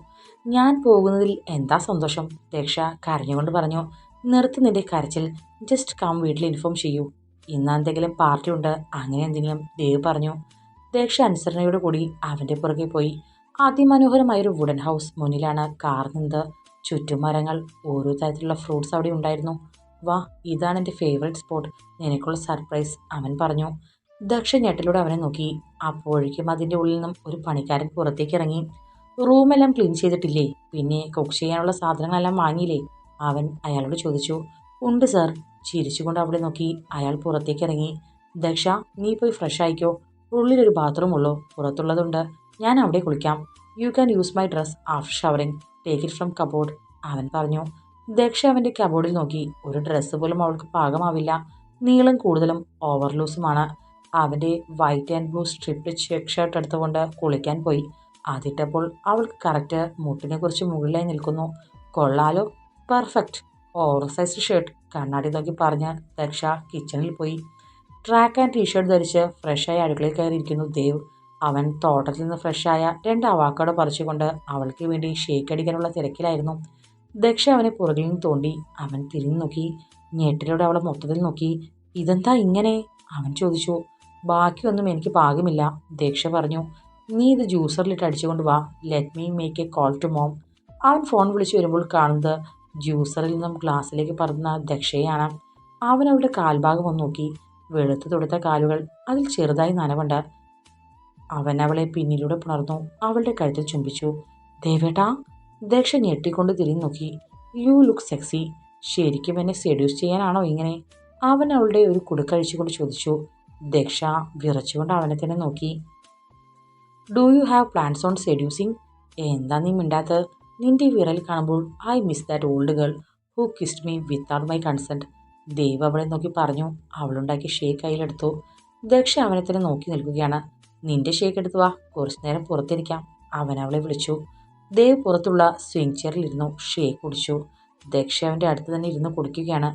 Speaker 1: ഞാൻ പോകുന്നതിൽ എന്താ സന്തോഷം? രക്ഷ കരഞ്ഞുകൊണ്ട് പറഞ്ഞു. നിർത്തി നിന്റെ കരച്ചിൽ. ജസ്റ്റ് കം വീട്ടിൽ ഇൻഫോം ചെയ്യൂ. ഇന്ന് എന്തെങ്കിലും പാർട്ടി ഉണ്ട്. അങ്ങനെ എന്തെങ്കിലും ദേവ് പറഞ്ഞു. ദക്ഷ അനുസരണയോട് കൂടി അവന്റെ പുറകെ പോയി. അതിമനോഹരമായൊരു വുഡൻ ഹൗസ് മുന്നിലാണ് കാർ നിന്നത്. ചുറ്റും മരങ്ങൾ. ഓരോ തരത്തിലുള്ള ഫ്രൂട്ട്സ് അവിടെ ഉണ്ടായിരുന്നു. വാ ഇതാണ് എന്റെ ഫേവറേറ്റ് സ്പോട്ട് നിനക്കുള്ള സർപ്രൈസ് അവൻ പറഞ്ഞു. ദക്ഷ ഞെട്ടിലൂടെ അവനെ നോക്കി. അപ്പോഴേക്കും അതിന്റെ ഉള്ളിൽ നിന്നും ഒരു പണിക്കാരൻ പുറത്തേക്ക് ഇറങ്ങി. റൂമെല്ലാം ക്ലീൻ ചെയ്തിട്ടില്ലേ? പിന്നെ കുക്ക് ചെയ്യാനുള്ള സാധനങ്ങളെല്ലാം വാങ്ങിയില്ലേ? അവൻ അയാളോട് ചോദിച്ചു. ഉണ്ട് സർ. ചിരിച്ചുകൊണ്ട് അവിടെ നോക്കി അയാൾ പുറത്തേക്ക് ഇറങ്ങി. ദക്ഷ നീ പോയി ഫ്രഷ് ആയിക്കോ. ഉള്ളിലൊരു ബാത്റൂം ഉള്ളൂ. പുറത്തുള്ളതുണ്ട്. ഞാൻ അവിടെ കുളിക്കാം. You can use my dress after showering take it from cupboard അവൻ പറഞ്ഞു. ദക്ഷ അവന്റെ കബോർഡിൽ നോക്കി. ഒരു ഡ്രസ്സ് പോലും അവൾക്ക് പാകമാവില്ല. നീളം കൂടുതലും ഓവർലൂസുമാണ് അവന്റെ white and blue striped check shirt എടുത്തുകൊണ്ട് കുളിക്കാൻ പോയി. അതിട്ടപ്പോൾ അവൾക്ക് കറക്റ്റ് മുട്ടിനെ കുറിച്ച് മുകളിലായി നിൽക്കുന്നു. കൊള്ളാലോ. പെർഫെക്റ്റ് ഓവർ സൈസ്ഡ് ഷർട്ട് കണ്ണാടി നോക്കി പറഞ്ഞ് ദക്ഷ കിച്ചണിൽ പോയി. ട്രാക്ക് ആൻഡ് ടീഷർട്ട് ധരിച്ച് ഫ്രഷായി അടുക്കളയിൽ കയറിയിരിക്കുന്നു ദേവ്. അവൻ തോട്ടത്തിൽ നിന്ന് ഫ്രഷായ രണ്ട് അവാക്കോടെ പറിച്ചുകൊണ്ട് അവൾക്ക് വേണ്ടി ഷേക്ക് അടിക്കാനുള്ള തിരക്കിലായിരുന്നു. ദക്ഷ അവനെ പുറകിൽ നിന്ന് തോണ്ടി അവൻ തിരിഞ്ഞു നോക്കി. ഞെട്ടിലൂടെ അവളെ മൊത്തത്തിൽ നോക്കി. ഇതെന്താ ഇങ്ങനെ? അവൻ ചോദിച്ചു. ബാക്കിയൊന്നും എനിക്ക് പാകമില്ല ദക്ഷ പറഞ്ഞു. നീ ഇത് ജ്യൂസറിലിട്ട് അടിച്ചുകൊണ്ട് വാ. Let me make a call to mom അവൻ ഫോൺ വിളിച്ചു വരുമ്പോൾ കാണുന്നത് ജ്യൂസറിൽ നിന്നും ഗ്ലാസ്സിലേക്ക് പറന്ന ദക്ഷയാണ്. അവൻ അവളുടെ കാൽഭാഗം ഒന്ന് നോക്കി. വെളുത്തു തൊടുത്ത കാലുകൾ അതിൽ ചെറുതായി നനവുണ്ട്. അവൻ അവളെ പിന്നിലൂടെ പുണർന്നു. അവളുടെ കഴുത്തിൽ ചുംബിച്ചു. ദേവേട്ടാ ദക്ഷ ഞെട്ടിക്കൊണ്ട് തിരിഞ്ഞു നോക്കി. യു ലുക്ക് സെക്സി ശരിക്കും എന്നെ സെഡ്യൂസ് ചെയ്യാനാണോ ഇങ്ങനെ? അവൻ അവളുടെ ഒരു കുടുക്കഴിച്ചുകൊണ്ട് ചോദിച്ചു. ദക്ഷ വിറച്ചുകൊണ്ട് അവനെ തന്നെ നോക്കി. Do you have plans on seducing എന്താ നീ മിണ്ടാത്തത്? നിന്റെ വിരൽ കാണുമ്പോൾ I miss that old girl who kissed me without my consent Dev അവളെ നോക്കി പറഞ്ഞു അവളുണ്ടാക്കി ഷേക്ക് കയ്യിലെടുത്തു ദക്ഷ അവനെ തന്നെ നോക്കി നിൽക്കുകയാണ്. നിന്റെ ഷേക്ക് എടുത്തു വാ കുറച്ചു നേരം പുറത്തിരിക്കാം. അവൻ അവളെ വിളിച്ചു. ദേവ് പുറത്തുള്ള സ്വിംഗ് ചെയറിലിരുന്നു ഷേക്ക് കുടിച്ചു. ദക്ഷ അവന്റെ അടുത്ത് തന്നെ ഇരുന്ന് കുടിക്കുകയാണ്.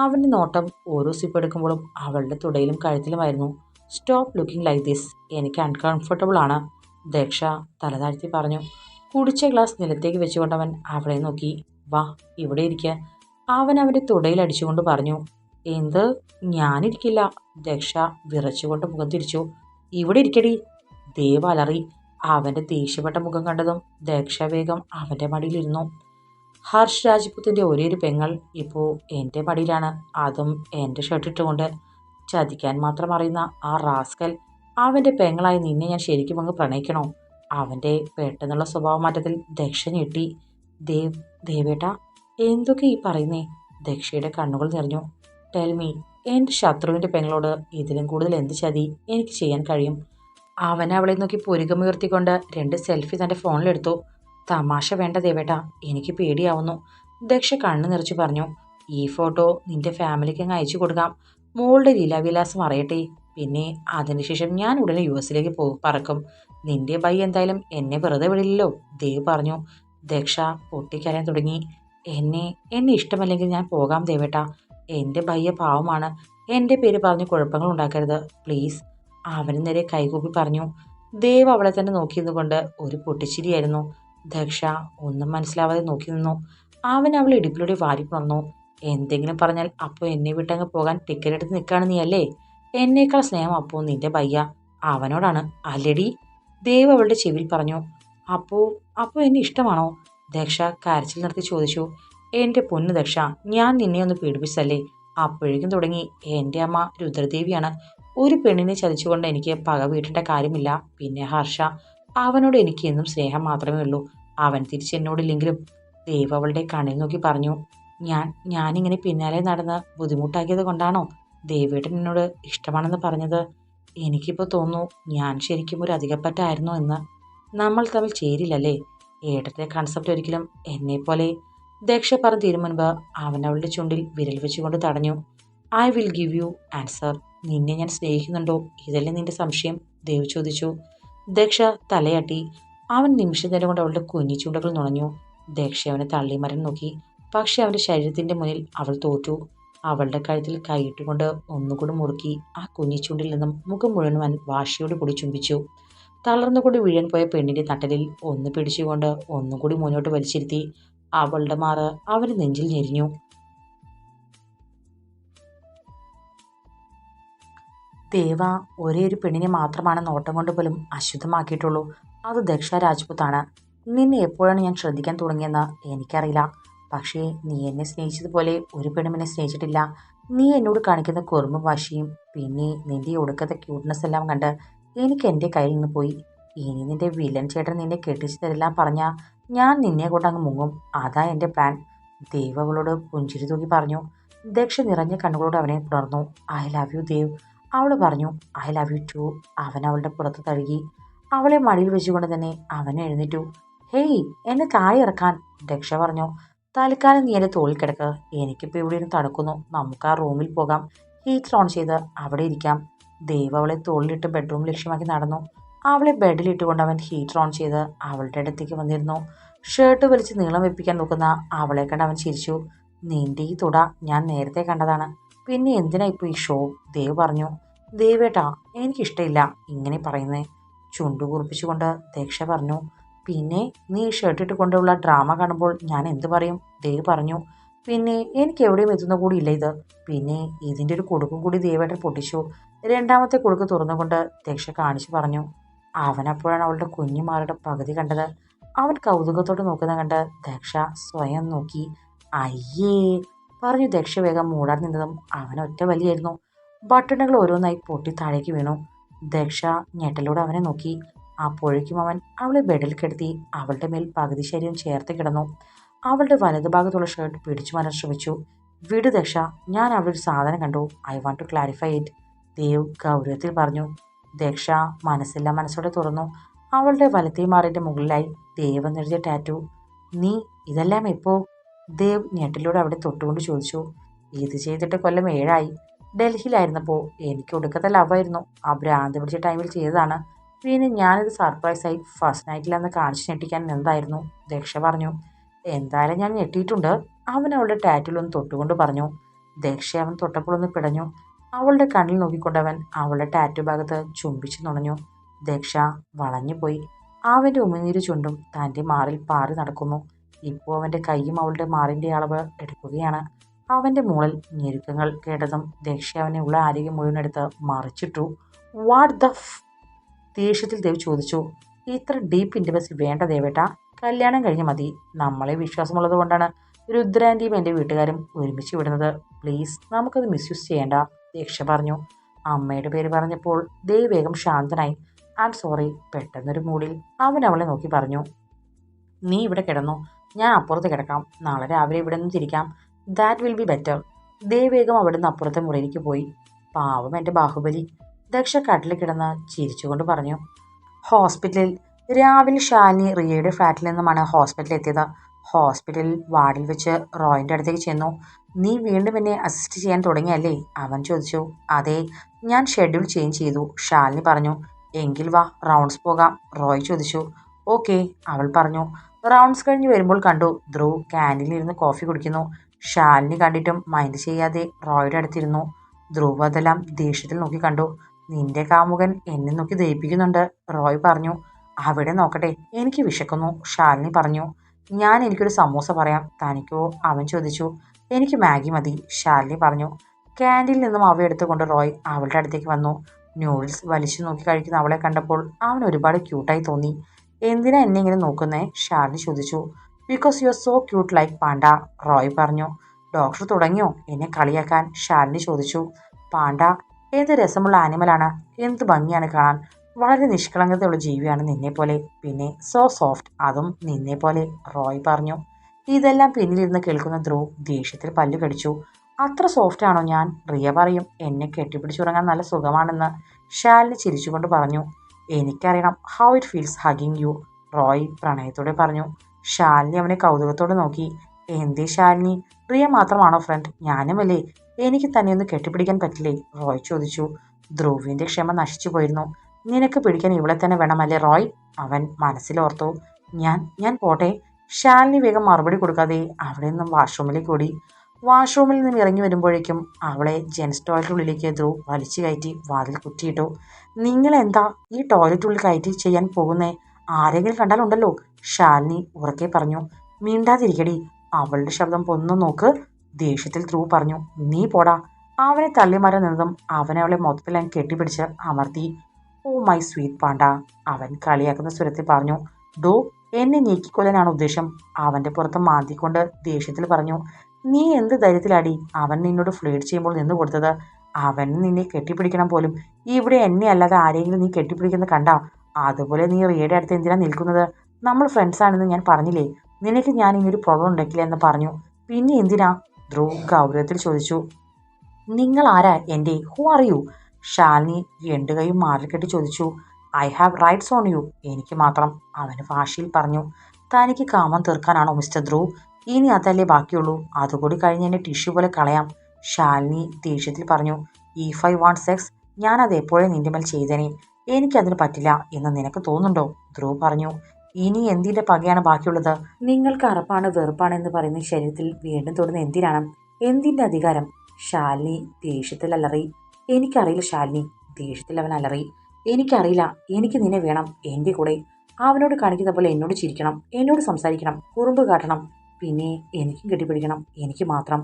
Speaker 1: അവന്റെ നോട്ടം ഓരോ സിപ്പ് എടുക്കുമ്പോഴും അവളുടെ തുടയിലും കഴുത്തിലുമായിരുന്നു. സ്റ്റോപ്പ് ലുക്കിംഗ് ലൈക്ക് ദിസ് എനിക്ക് അൺകംഫർട്ടബിൾ ആണ്. ദക്ഷ തലതാഴ്ത്തി പറഞ്ഞു. കുടിച്ച ഗ്ലാസ് നിലത്തേക്ക് വെച്ചുകൊണ്ടവൻ അവളെ നോക്കി. വാ ഇവിടെ ഇരിക്കുക അവൻ അവന്റെ തുടയിൽ അടിച്ചുകൊണ്ട് പറഞ്ഞു. എന്ത്? ഞാനിരിക്കില്ല. ദക്ഷ വിറച്ചുകൊണ്ട് മുഖം തിരിച്ചു. ഇവിടെ ഇരിക്കടി. ദേവ് അലറി. അവന്റെ ദേഷ്യപ്പെട്ട മുഖം കണ്ടതും ദക്ഷ വേഗം അവന്റെ മടിയിലിരുന്നു ഹർഷ് രാജ്പുത്തിന്റെ ഒരേ ഒരു പെങ്ങൾ ഇപ്പോൾ എന്റെ മടിയിലാണ്. അതും എന്റെ ഷർട്ടിട്ടുകൊണ്ട് ചതിക്കാൻ മാത്രം അറിയുന്ന ആ റാസ്കൽ അവന്റെ പെങ്ങളായി നിന്നെ ഞാൻ ശരിക്കും അങ്ങ് പ്രണയിക്കണോ? അവന്റെ പെട്ടെന്നുള്ള സ്വഭാവ മാറ്റത്തിൽ ദക്ഷ ഞെട്ടി. ദേവ് ദേവേട്ട എന്തൊക്കെ ഈ പറയുന്നേ? ദക്ഷയുടെ കണ്ണുകൾ നിറഞ്ഞു. ടെൽമി എന്റെ ശത്രുവിന്റെ പെങ്ങളോട് ഇതിലും കൂടുതൽ എന്ത് ചതി എനിക്ക് ചെയ്യാൻ കഴിയും? അവൻ അവളെ നോക്കി പുരുകമുയർത്തിക്കൊണ്ട് രണ്ട് സെൽഫി തന്റെ ഫോണിലെടുത്തു തമാശ വേണ്ട ദേവേട്ട എനിക്ക് പേടിയാവുന്നു. ദക്ഷ കണ്ണു നിറച്ച് പറഞ്ഞു. ഈ ഫോട്ടോ നിന്റെ ഫാമിലിക്ക് അങ്ങ് അയച്ചു കൊടുക്കാം. മോളുടെ ലീലാവിലാസം അറിയട്ടെ. പിന്നെ അതിനുശേഷം ഞാൻ ഉടനെ യു എസിലേക്ക് പോകും പറക്കും. നിന്റെ ബൈ എന്തായാലും എന്നെ വെറുതെ വിടില്ലല്ലോ. ദേവ് പറഞ്ഞു. ദക്ഷ പൊട്ടിക്കരയാൻ തുടങ്ങി. എന്നെ എന്നെ ഇഷ്ടമല്ലെങ്കിൽ ഞാൻ പോകാം ദേവേട്ട. എന്റെ ബയ്യ പാവമാണ്. എന്റെ പേര് പറഞ്ഞ് കുഴപ്പങ്ങൾ ഉണ്ടാക്കരുത്. പ്ലീസ്. അവന് നേരെ കൈകൂപ്പി പറഞ്ഞു. ദേവ് അവളെ തന്നെ നോക്കിയിരുന്നുകൊണ്ട് ഒരു പൊട്ടിച്ചിരിയായിരുന്നു. ദക്ഷ ഒന്നും മനസ്സിലാവാതെ നോക്കി നിന്നു. അവൻ അവൾ ഇടുപ്പിലൂടെ വാരി എന്തെങ്കിലും പറഞ്ഞാൽ അപ്പോൾ എന്നെ വിട്ടങ്ങ് പോകാൻ ടിക്കറ്റ് എടുത്ത് നിൽക്കുകയാണ് നീ അല്ലേ എന്നേക്കാൾ സ്നേഹം അപ്പോ നിന്റെ ബയ്യ അവനോടാണ്. അല്ലടി ദേവ് അവളുടെ ചെവിയിൽ പറഞ്ഞു അപ്പോ അപ്പോ എന്നെ ഇഷ്ടമാണോ? ദക്ഷ കരച്ചിൽ നിർത്തി ചോദിച്ചു എന്റെ പൊന്നു ദക്ഷ ഞാൻ നിന്നെ ഒന്ന് പീഡിപ്പിച്ചല്ലേ? അപ്പോഴേക്കും തുടങ്ങി എന്റെ അമ്മ രുദ്രദേവിയാണ്. ഒരു പെണ്ണിനെ ചതിച്ചുകൊണ്ട് എനിക്ക് പക വീട്ടേണ്ട കാര്യമില്ല. പിന്നെ ഹർഷ അവനോട് എനിക്ക് എന്നും സ്നേഹം മാത്രമേ ഉള്ളൂ. അവൻ തിരിച്ച് എന്നോടില്ലെങ്കിലും ദേവ് അവളുടെ കണ്ണിൽ നോക്കി പറഞ്ഞു ഞാൻ ഞാനിങ്ങനെ പിന്നാലെ നടന്ന് ബുദ്ധിമുട്ടാക്കിയത് കൊണ്ടാണോ? ദേവേട്ടൻ എന്നോട് ഇഷ്ടമാണെന്ന് പറഞ്ഞത് എനിക്കിപ്പോൾ തോന്നുന്നു ഞാൻ ശരിക്കും ഒരു അധികപ്പറ്റായിരുന്നു എന്ന്. നമ്മൾ തമ്മിൽ ചേരില്ലല്ലേ ഏട്ടന്റെ കൺസെപ്റ്റ് ഒരിക്കലും എന്നെപ്പോലെ ദക്ഷ പറഞ്ഞു തീരും മുൻപ് അവൻ അവളുടെ ചുണ്ടിൽ വിരൽ വെച്ചുകൊണ്ട് തടഞ്ഞു. I will give you answer നിന്നെ ഞാൻ സ്നേഹിക്കുന്നുണ്ടോ? ഇതല്ലേ നിന്റെ സംശയം? ദേവ് ചോദിച്ചു. ദക്ഷ തലയാട്ടി. അവൻ നിമിഷം നേരം കൊണ്ട് അവളുടെ കുഞ്ഞി ചുണ്ടകൾ നുണഞ്ഞു. ദക്ഷ അവനെ തള്ളിമരം നോക്കി. പക്ഷെ അവന്റെ ശരീരത്തിന്റെ മുന്നിൽ അവൾ തോറ്റു. അവളുടെ കഴുത്തിൽ കൈയിട്ടുകൊണ്ട് ഒന്നുകൂടി മുറുക്കി ആ കുഞ്ഞിച്ചുണ്ടിൽ നിന്നും മുഖം മുഴുവൻ വാശിയോട് കൂടി ചുംബിച്ചു. തളർന്നുകൂടി വീഴാൻ പോയ പെണ്ണിന്റെ തട്ടലിൽ ഒന്ന് പിടിച്ചുകൊണ്ട് ഒന്നുകൂടി മുന്നോട്ട് വലിച്ചിരുത്തി അവളുടെ മാറ് അവർ നെഞ്ചിൽ ഞെരിഞ്ഞു. ദേവ ഒരേ ഒരു പെണ്ണിനെ മാത്രമാണ് നോട്ടം കൊണ്ട് പോലും അശുദ്ധമാക്കിയിട്ടുള്ളൂ. അത് ദക്ഷ രാജ്പുത്താണ് നിന്നെ എപ്പോഴാണ് ഞാൻ ശ്രദ്ധിക്കാൻ തുടങ്ങിയെന്ന് എനിക്കറിയില്ല. പക്ഷേ നീ എന്നെ സ്നേഹിച്ചതുപോലെ ഒരു പെണ്ണും എന്നെ സ്നേഹിച്ചിട്ടില്ല. നീ എന്നോട് കാണിക്കുന്ന കുറുമ്പും വാശിയും പിന്നെ നിന്റെ ഒടുക്കത്തെ ക്യൂട്ട്നെസ് എല്ലാം കണ്ട് എനിക്ക് എന്റെ കയ്യിൽ നിന്ന് പോയി. ഇനി നിന്റെ വില്ലൻ ചേട്ടൻ നിന്നെ കെട്ടിച്ചു തരില്ല പറഞ്ഞാൽ ഞാൻ നിന്നെ കൊണ്ട് അങ്ങ് മുങ്ങും. അതാ എന്റെ പ്ലാൻ ദേവ് അവളോട് പുഞ്ചിരി തൂക്കി പറഞ്ഞു. ദക്ഷ നിറഞ്ഞ കണ്ണുകളോട് അവനെ തുടർന്നു ഐ ലവ് യു ദേവ് അവൾ പറഞ്ഞു. ഐ ലവ് യു ടു അവൻ അവളുടെ പുറത്ത് തഴുകി. അവളെ മടിയിൽ വെച്ചുകൊണ്ട് തന്നെ അവൻ എഴുന്നേറ്റു. ഹേയ് എന്നെ താഴെ ഇറക്കാൻ ദക്ഷ പറഞ്ഞു. തൽക്കാലം നീ എന്റെ തോളിൽ കിടക്ക്. എനിക്കിപ്പോൾ ഇവിടെ ഇരുന്ന് തണുക്കുന്നു. നമുക്ക് ആ റൂമിൽ പോകാം. ഹീറ്റർ ഓൺ ചെയ്ത് അവിടെ ഇരിക്കാം. ദേവ് അവളെ തോളിലിട്ട് ബെഡ്റൂം ലക്ഷ്യമാക്കി നടന്നു. അവളെ ബെഡിലിട്ടുകൊണ്ട് അവൻ ഹീറ്റർ ഓൺ ചെയ്ത് അവളുടെ അടുത്തേക്ക് വന്നിരുന്നു. ഷർട്ട് വലിച്ച് നീളം വെപ്പിക്കാൻ നോക്കുന്ന അവളെ കണ്ട് അവൻ ചിരിച്ചു. നിന്റെ ഈ തുട ഞാൻ നേരത്തെ കണ്ടതാണ്. പിന്നെ എന്തിനാ ഇപ്പോൾ ഈ ഷോ ദേവ് പറഞ്ഞു. ദേവേട്ടാ എനിക്കിഷ്ടമില്ല ഇങ്ങനെ പറയുന്നേ. ചുണ്ടു കുറിപ്പിച്ചുകൊണ്ട് ദക്ഷ പറഞ്ഞു. പിന്നെ നീ ഷർട്ട് ഇട്ടുകൊണ്ടുള്ള ഡ്രാമ കാണുമ്പോൾ ഞാൻ എന്ത് പറയും? ദേവ് പറഞ്ഞു. പിന്നെ എനിക്ക് എവിടെയും എത്തുന്ന കൂടി ഇല്ല ഇത്. പിന്നെ ഇതിന്റെ ഒരു കൊടുക്കും കൂടി ദേവേട്ടൻ പൊട്ടിച്ചു. രണ്ടാമത്തെ കൊടുക്ക് തുറന്നുകൊണ്ട് ദക്ഷ കാണിച്ചു പറഞ്ഞു. അവനപ്പോഴാണ് അവളുടെ കുഞ്ഞുമാരുടെ പകുതി കണ്ടത്. അവൻ കൗതുകത്തോട് നോക്കുന്ന കണ്ട് ദക്ഷ സ്വയം നോക്കി. അയ്യേ പറഞ്ഞു ദക്ഷ വേഗം മൂടാൻ നിന്നതും അവൻ ഒറ്റ വലിയായിരുന്നു. ബട്ടണുകൾ ഓരോന്നായി പൊട്ടി താഴേക്ക് വീണു. ദക്ഷ ഞെട്ടലോടെ അവനെ നോക്കി. അപ്പോഴേക്കും അവൻ അവളെ ബെഡിൽ കിടത്തി അവളുടെ മേൽ പകുതി ശരീരം ചേർത്ത് കിടന്നു. അവളുടെ വലതുഭാഗത്തുള്ള ഷർട്ട് പിടിച്ചു മാറാൻ ശ്രമിച്ചു. വിട് ദക്ഷ ഞാൻ അവിടെ ഒരു സാധനം കണ്ടു. I want to clarify it Dev ഗൗരവത്തിൽ പറഞ്ഞു. ദക്ഷ മനസ്സില്ല മനസ്സോടെ തുറന്നു. അവളുടെ വലത്തേ മാറിന്റെ മുകളിലായി ദേവ് എന്നെഴുതിയ ടാറ്റു നീ ഇതെല്ലാം എപ്പോ? ദേവ് ഞെട്ടിലൂടെ അവിടെ തൊട്ടുകൊണ്ട് ചോദിച്ചു. ഇത് ചെയ്തിട്ട് കൊല്ലം ഏഴായി. ഡൽഹിയിലായിരുന്നപ്പോൾ എനിക്ക് ഒടുക്കത്തെ ലവായിരുന്നു ആ ഭ്രാന്ത് പിടിച്ച ടൈമിൽ ചെയ്തതാണ്. പിന്നെ ഞാനിത് സർപ്രൈസായി ഫസ്റ്റ് നൈറ്റിലന്ന് കാണിച്ച് ഞെട്ടിക്കാൻ എന്തായിരുന്നു? ദക്ഷ പറഞ്ഞു എന്തായാലും ഞാൻ ഞെട്ടിയിട്ടുണ്ട്. അവൻ അവളുടെ ടാറ്റിലൊന്ന് തൊട്ടുകൊണ്ട് പറഞ്ഞു ദക്ഷ അവൻ തൊട്ടപ്പോഴൊന്ന് പിടഞ്ഞു. അവളുടെ കണ്ണിൽ നോക്കിക്കൊണ്ടവൻ അവളുടെ ടാറ്റു ഭാഗത്ത് ചുംബിച്ചു നുണഞ്ഞു. ദക്ഷ വളഞ്ഞുപോയി അവന്റെ ഉമിനീര് ചുണ്ടും തന്റെ മാറിൽ പാറി നടക്കുന്നു. ഇപ്പോൾ അവന്റെ കൈയും അവളുടെ മാറിന്റെ അളവ് എടുക്കുകയാണ്. അവന്റെ മുകളിൽ ഞെരുക്കങ്ങൾ കേട്ടതും ദക്ഷ അവനെ ഉള്ള ആരോഗ്യം മുഴുവൻ എടുത്ത് മറിച്ചിട്ടു. വാട്ട് ദ ദേഷ്യത്തിൽ ദേവ് ചോദിച്ചു ഇത്ര ഡീപ്പ് ഇന്റിമസി വേണ്ട ദേവേട്ട. കല്യാണം കഴിഞ്ഞ് മതി. നമ്മളെ വിശ്വാസമുള്ളത് കൊണ്ടാണ് രുദ്രാന്റെയും എന്റെ വീട്ടുകാരും ഒരുമിച്ച് വിടുന്നത്. പ്ലീസ് നമുക്കത് മിസ്യൂസ് ചെയ്യേണ്ട ദീക്ഷ പറഞ്ഞു. അമ്മയുടെ പേര് പറഞ്ഞപ്പോൾ ദേവ് വേഗം ശാന്തനായി ആം സോറി പെട്ടെന്നൊരു മൂടിൽ അവൻ അവളെ നോക്കി പറഞ്ഞു. നീ ഇവിടെ കിടന്നു. ഞാൻ അപ്പുറത്ത് കിടക്കാം. നാളെ രാവിലെ ഇവിടെ നിന്ന് തിരിക്കാം. ദാറ്റ് വിൽ ബി ബെറ്റർ ദേവേഗം വേഗം അവിടുന്ന് അപ്പുറത്തെ മുറിയിലേക്ക് പോയി. പാവം എന്റെ ബാഹുബലി. ദക്ഷ കട്ടിൽ കിടന്ന് ചിരിച്ചുകൊണ്ട് പറഞ്ഞു ഹോസ്പിറ്റലിൽ രാവിലെ ഷാലിനി റിയയുടെ ഫ്ലാറ്റിൽ നിന്നുമാണ് ഹോസ്പിറ്റലിൽ എത്തിയത്. ഹോസ്പിറ്റലിൽ വാർഡിൽ വെച്ച് റോയിന്റെ അടുത്തേക്ക് ചെന്നു. നീ വീണ്ടും എന്നെ അസിസ്റ്റ് ചെയ്യാൻ തുടങ്ങിയല്ലേ? അവൻ ചോദിച്ചു. അതെ ഞാൻ ഷെഡ്യൂൾ ചേഞ്ച് ചെയ്തു ഷാലിനി പറഞ്ഞു. എങ്കിൽ വാ റൗണ്ട്സ് പോകാം റോയ് ചോദിച്ചു. ഓക്കെ അവൾ പറഞ്ഞു. റൗണ്ട്സ് കഴിഞ്ഞ് വരുമ്പോൾ കണ്ടു ധ്രുവ് ക്യാന്റീനിൽ ഇരുന്ന് കോഫി കുടിക്കുന്നു. ഷാലിനി കണ്ടിട്ടും മൈൻഡ് ചെയ്യാതെ റോയുടെ അടുത്തിരുന്നു. ധ്രുവ് അതെല്ലാം ദേഷ്യത്തിൽ നോക്കി കണ്ടു. നിന്റെ കാമുകൻ എന്നെ നോക്കി ദയിപ്പിക്കുന്നുണ്ട് റോയ് പറഞ്ഞു അവിടെ നോക്കട്ടെ. എനിക്ക് വിശക്കുന്നു. ഷാലിനി പറഞ്ഞു ഞാൻ എനിക്കൊരു സമൂസ പറയാം. തനിക്കോ? അവൻ ചോദിച്ചു എനിക്ക് മാഗി മതി. ഷാലിനി പറഞ്ഞു ക്യാന്റീനിൽ നിന്നും അവ എടുത്തുകൊണ്ട് റോയ് അവളുടെ അടുത്തേക്ക് വന്നു. നൂഡിൽസ് വലിച്ചു നോക്കി കഴിക്കുന്ന അവളെ കണ്ടപ്പോൾ അവൻ ഒരുപാട് ക്യൂട്ടായി തോന്നി. എന്തിനാ എന്നെ ഇങ്ങനെ നോക്കുന്നേ? ഷാലിനി ചോദിച്ചു. Because you are so cute like panda Roy പറഞ്ഞു. ഡോക്ടർ തുടങ്ങിയോ? എന്നെ കളിയാക്കാൻ? ഷാലിനി ചോദിച്ചു. പാണ്ട ഏത് രസമുള്ള ആനിമലാണ് എന്ത് ഭംഗിയാണ് കാണാൻ. വളരെ നിഷ്കളങ്കതയുള്ള ജീവിയാണ് നിന്നെപ്പോലെ. പിന്നെ സോ സോഫ്റ്റ് അതും നിന്നെപ്പോലെ റോയ് പറഞ്ഞു. ഇതെല്ലാം പിന്നിലിരുന്ന് കേൾക്കുന്ന ധ്രുവ് ദേഷ്യത്തിൽ പല്ലു കടിച്ചു. അത്ര സോഫ്റ്റ് ആണോ ഞാൻ? റിയ പറയും. എന്നെ കെട്ടിപ്പിടിച്ചുറങ്ങാൻ നല്ല സുഖമാണെന്ന് ഷാലിനി ചിരിച്ചുകൊണ്ട് പറഞ്ഞു. എനിക്കറിയണം how it feels hugging you Roy പ്രണയത്തോടെ പറഞ്ഞു. ഷാലിനി അവനെ കൗതുകത്തോടെ നോക്കി. എന്തേ ഷാലിനി പ്രിയ മാത്രമാണോ ഫ്രണ്ട് ഞാനുമല്ലേ എനിക്ക് തന്നെയൊന്ന് കെട്ടിപ്പിടിക്കാൻ പറ്റില്ലേ? റോയ് ചോദിച്ചു. ധ്രുവിന്റെ ക്ഷമ നശിച്ചു പോയിരുന്നു. നിനക്ക് പിടിക്കാൻ ഇവിടെ തന്നെ വേണമല്ലേ റോയ്? അവൻ മനസ്സിലോർത്തു. ഞാൻ ഞാൻ പോട്ടെ. ഷാലിനി വേഗം മറുപടി കൊടുക്കാതെ അവിടെ നിന്നും വാഷ്റൂമിലേക്ക് ഓടി വാഷ്റൂമിൽ നിന്ന് ഇറങ്ങി വരുമ്പോഴേക്കും അവളെ ജെൻസ് ടോയ്ലറ്റിനുള്ളിലേക്ക് ധ്രുവ് വലിച്ചു കയറ്റി വാതിൽ കുറ്റിയിട്ടു. നിങ്ങൾ എന്താ ഈ ടോയ്ലറ്റുള്ളിൽ കയറ്റി ചെയ്യാൻ പോകുന്നേ? ആരെങ്കിലും കണ്ടാലുണ്ടല്ലോ. ഷാലിനി ഉറക്കെ പറഞ്ഞു. മിണ്ടാതിരിക്കടി. അവളുടെ ശബ്ദം പൊന്നു നോക്ക്. ദേഷ്യത്തിൽ ധ്രുവ് പറഞ്ഞു നീ പോടാ. അവനെ തള്ളിമാരാൻ നിന്നതും അവനെ അവളെ മൊത്തത്തിൽ ഞാൻ കെട്ടിപ്പിടിച്ച് അമർത്തി. ഓ മൈ സ്വീറ്റ് പാണ്ട അവൻ കളിയാക്കുന്ന സ്വരത്തിൽ പറഞ്ഞു. ഡോ എന്നെ നീക്കിക്കൊല്ലാനാണ് ഉദ്ദേശം? അവന്റെ പുറത്ത് മാന്തിക്കൊണ്ട് ദേഷ്യത്തിൽ പറഞ്ഞു. നീ എന്ത് ധൈര്യത്തിലാടി? അവൻ നിന്നോട് ഫ്ലേഡ് ചെയ്യുമ്പോൾ നിന്ന് കൊടുത്തത്. അവൻ നിന്നെ കെട്ടിപ്പിടിക്കണം പോലും. ഇവിടെ എന്നെ അല്ലാതെ ആരെങ്കിലും നീ കെട്ടിപ്പിടിക്കുന്നത് കണ്ട? അതുപോലെ നീ റിയയുടെ അടുത്ത് എന്തിനാ നിൽക്കുന്നത്? നമ്മൾ ഫ്രണ്ട്സ് ആണെന്ന് ഞാൻ പറഞ്ഞില്ലേ? നിനക്ക് ഞാൻ ഇനിയൊരു പ്രോബ്ലം ഉണ്ടെങ്കിൽ എന്ന് പറഞ്ഞു. പിന്നെ എന്തിനാ? ധ്രുവ് ഗൗരവത്തിൽ ചോദിച്ചു. നിങ്ങൾ ആരാ? എന്റെ ഹു ആർ യു ഷാലിനി രണ്ട് കൈയും മാറിക്കെട്ടി ചോദിച്ചു. I have rights on you എനിക്ക് മാത്രം. അവന് ഭാഷയിൽ പറഞ്ഞു. തനിക്ക് കാമം തീർക്കാനാണോ മിസ്റ്റർ ധ്രുവ്? ഇനി അതല്ലേ ബാക്കിയുള്ളൂ. അതുകൂടി കഴിഞ്ഞ് എന്നെ ടിഷ്യൂ പോലെ കളയാം. ഷാലിനി ദേഷ്യത്തിൽ പറഞ്ഞു. ഇഫ് ഐ വാണ്ട് സെക്സ് ഞാൻ അത് എപ്പോഴും നിന്റെ മേൽ ചെയ്തേനെ? എനിക്കതിന് പറ്റില്ല എന്ന് നിനക്ക് തോന്നുന്നുണ്ടോ? ധ്രുവ് പറഞ്ഞു. ഇനി എന്തിന്റെ പകയാണ് ബാക്കിയുള്ളത്? നിങ്ങൾക്ക് അറപ്പാണ് വെറുപ്പാണ് എന്ന് പറയുന്ന ശരീരത്തിൽ വീണ്ടും തൊടുന്ന എന്തിനാണ്? എന്തിന്റെ അധികാരം? ഷാലിനി ദേഷ്യത്തിൽ അലറി. എനിക്കറിയില്ല ശാലിനി ദേഷ്യത്തിൽ അവൻ അലറി. എനിക്കറിയില്ല എനിക്ക് നിന്നെ വേണം എന്റെ കൂടെ. അവനോട് കാണിക്കുന്ന പോലെ എന്നോട് ചിരിക്കണം എന്നോട് സംസാരിക്കണം കുറുമ്പ് കാട്ടണം. പിന്നെ എനിക്കും കെട്ടിപ്പിടിക്കണം എനിക്ക് മാത്രം.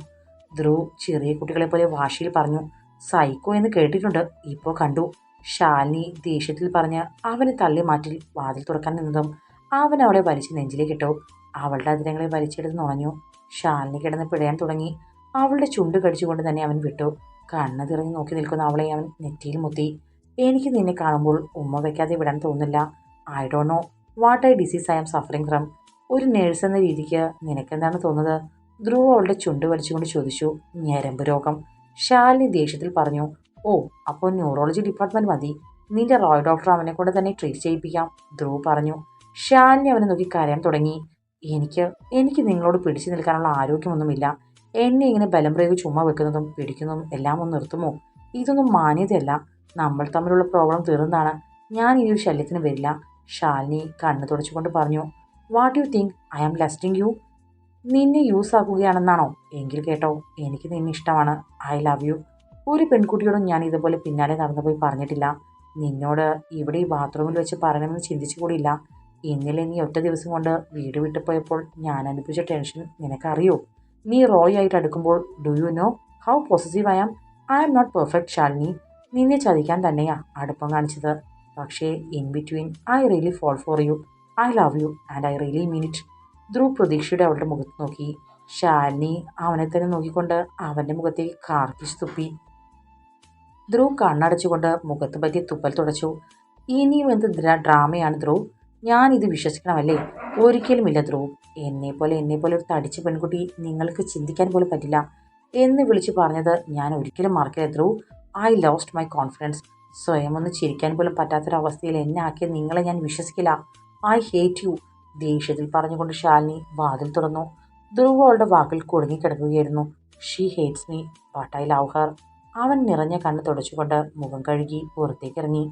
Speaker 1: ധ്രുവ് ചെറിയ കുട്ടികളെ പോലെ വാശിയിൽ പറഞ്ഞു സൈക്കോ എന്ന് കേട്ടിട്ടുണ്ട് ഇപ്പോൾ കണ്ടു. ഷാലിനി ദേഷ്യത്തിൽ പറഞ്ഞ് അവനെ തള്ളി മാറ്റി വാതിൽ തുറക്കാൻ നിന്നതും അവൻ അവളെ വലിച്ച് നെഞ്ചിലേക്കിട്ടു അവളുടെ അതിരങ്ങളെ വലിച്ചെടുത്ത് നുണഞ്ഞു ഷാലിനി കിടന്ന് പിഴയാൻ തുടങ്ങി. അവളുടെ ചുണ്ട് കടിച്ചുകൊണ്ട് തന്നെ അവൻ വിട്ടു. കണ്ണ് തിറങ്ങി നോക്കി നിൽക്കുന്ന അവളെ അവൻ നെറ്റിയിൽ മുത്തി. എനിക്ക് നിന്നെ കാണുമ്പോൾ ഉമ്മ വയ്ക്കാതെ വിടാൻ തോന്നുന്നില്ല. I do know what I disease I am suffering from ഒരു നേഴ്സ് എന്ന രീതിക്ക് നിനക്കെന്താണ് തോന്നുന്നത്? ധ്രുവ അവളുടെ ചുണ്ട് വലിച്ചുകൊണ്ട് ചോദിച്ചു. ഞരമ്പ് രോഗം. ഷാലിനി ദേഷ്യത്തിൽ പറഞ്ഞു. ഓ അപ്പോൾ ന്യൂറോളജി ഡിപ്പാർട്ട്മെന്റ് മതി. നിന്റെ റോയ് ഡോക്ടർ അവനെ കൊണ്ട് തന്നെ ട്രീറ്റ് ചെയ്യിപ്പിക്കാം. ധ്രുവ് പറഞ്ഞു. ഷാലിനി അവനെ നോക്കി കരയാൻ തുടങ്ങി. എനിക്ക് എനിക്ക് നിങ്ങളോട് പിടിച്ചു നിൽക്കാനുള്ള ആരോഗ്യമൊന്നുമില്ല. എന്നെ ഇങ്ങനെ ബലം പ്രയോഗി ചുമ്മാ വെക്കുന്നതും പിടിക്കുന്നതും എല്ലാം ഒന്ന് നിർത്തുമോ? ഇതൊന്നും മാന്യതയല്ല. നമ്മൾ തമ്മിലുള്ള പ്രോബ്ലം തീർന്നതാണ്. ഞാൻ ഈ ഒരു ശല്യത്തിന് വരില്ല. ഷാലിനി കണ്ണു തുടച്ചുകൊണ്ട് പറഞ്ഞു what you think I am lusting you നിന്നെ യൂസ് ആക്കുകയാണെന്നാണോ? എങ്കിൽ കേട്ടോ എനിക്ക് നിന്നെ ഇഷ്ടമാണ്. ഐ ലവ് യു ഒരു പെൺകുട്ടിയോടും ഞാൻ ഇതുപോലെ പിന്നാലെ നടന്നു പോയി പറഞ്ഞിട്ടില്ല. നിന്നോട് ഇവിടെ ഈ ബാത്റൂമിൽ വെച്ച് പറയണമെന്ന് ചിന്തിച്ചു കൂടിയില്ല. ഇന്നലെ നീ ഒറ്റ ദിവസം കൊണ്ട് വീട് വിട്ടു പോയപ്പോൾ ഞാൻ അനുഭവിച്ച ടെൻഷൻ നിനക്കറിയോ? നീ റോയ് ആയിട്ട് അടുക്കുമ്പോൾ do you know how positive I am I am not perfect Shalini. നിന്നെ ചതിക്കാൻ തന്നെയാ അടുപ്പം കാണിച്ചത്. പക്ഷേ in between I really fall for you I love you and I really mean it Dhruv പ്രതീക്ഷയുടെ അവളുടെ മുഖത്ത് നോക്കി. ശാലിനി അവനെ തന്നെ നോക്കിക്കൊണ്ട് അവന്റെ മുഖത്തേക്ക് കാർക്കിച്ച് തുപ്പി. ധ്രുവ് കണ്ണടച്ചുകൊണ്ട് മുഖത്ത് പറ്റി തുപ്പൽ തുടച്ചു. ഇനിയും എന്ത് ഡ്രാമയാണ് ധ്രുവ്? ഞാനിത് വിശ്വസിക്കണമല്ലേ? ഒരിക്കലുമില്ല ധ്രുവ്. എന്നെപ്പോലെ എന്നെപ്പോലെ ഒരു തടിച്ച പെൺകുട്ടി നിങ്ങൾക്ക് ചിന്തിക്കാൻ പോലും പറ്റില്ല എന്ന് വിളിച്ചു പറഞ്ഞത് ഞാൻ ഒരിക്കലും മറക്കില്ല Dhruv. I lost my confidence സ്വയം ഒന്ന് ചിരിക്കാൻ പോലും പറ്റാത്തൊരവസ്ഥയിൽ എന്നെ ആക്കിയ നിങ്ങളെ ഞാൻ വിശ്വസിക്കില്ല. ഐ ഹേറ്റ് യു ദേഷ്യത്തിൽ പറഞ്ഞുകൊണ്ട് ശാലിനി വാതിൽ തുറന്നു. ധ്രുവ് അവളുടെ വാക്കിൽ കുടുങ്ങിക്കിടക്കുകയായിരുന്നു. She hates me but I love her അവൻ നിറഞ്ഞ കണ്ണ് തുടച്ചുകൊണ്ട് മുഖം കഴുകി പുറത്തേക്കിറങ്ങി.